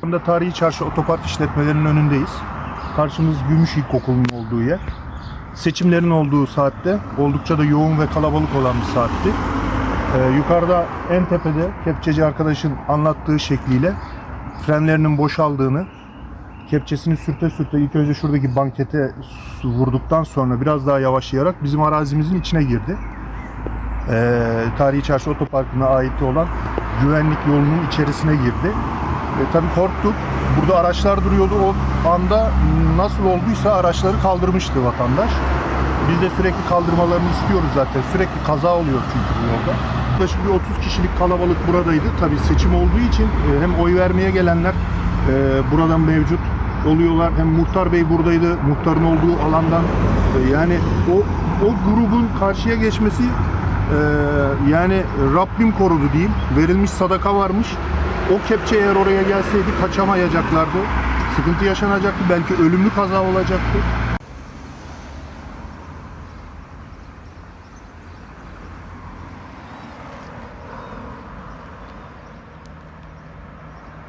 Şu anda Tarihi Çarşı Otopark işletmelerinin önündeyiz. Karşımız Gümüş İlkokulu'nun olduğu yer. Seçimlerin olduğu saatte oldukça da yoğun ve kalabalık olan bir saatti. Ee, yukarıda en tepede kepçeci arkadaşın anlattığı şekliyle frenlerinin boşaldığını, kepçesini sürte sürte ilk önce şuradaki bankete vurduktan sonra biraz daha yavaşlayarak bizim arazimizin içine girdi. Ee, Tarihi Çarşı Otoparkı'na ait olan güvenlik yolunun içerisine girdi. E, tabii korktuk. Burada araçlar duruyordu. O anda nasıl olduysa araçları kaldırmıştı vatandaş. Biz de sürekli kaldırmalarını istiyoruz zaten. Sürekli kaza oluyor çünkü bu yolda. Yaklaşık bir 30 kişilik kalabalık buradaydı. Tabii seçim olduğu için e, hem oy vermeye gelenler e, buradan mevcut oluyorlar. Hem muhtar bey buradaydı. Muhtarın olduğu alandan e, yani o o grubun karşıya geçmesi yani Rabbim korudu diyeyim. Verilmiş sadaka varmış. O kepçe eğer oraya gelseydi kaçamayacaklardı. Sıkıntı yaşanacaktı. Belki ölümlü kaza olacaktı.